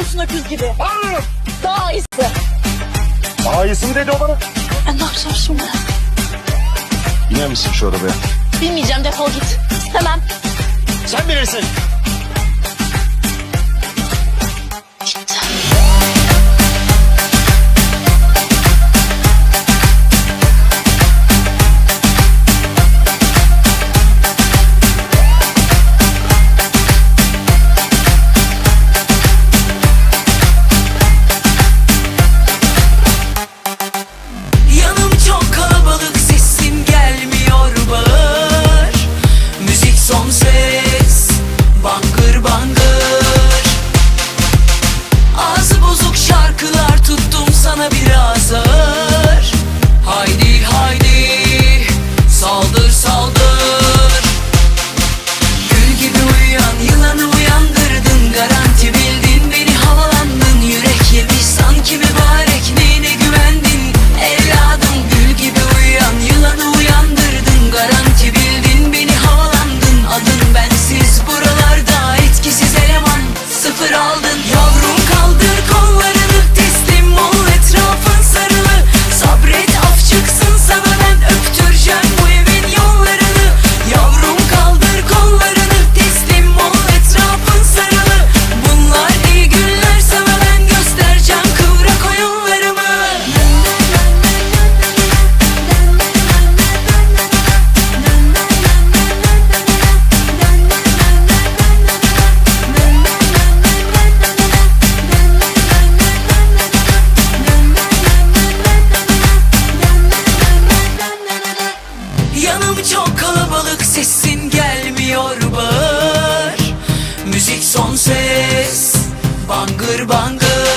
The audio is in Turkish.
Yürüsün öküz gibi. Hayır. Daha iyisi. Daha iyisi mi dedi o bana? E, ne yapacağım şimdi? Biner misin şu arabaya? Bilmeyeceğim defol git. Hemen. Sen bilirsin. awesome Kalabalık sesin gelmiyor bağır. Müzik son ses Bangır bangır.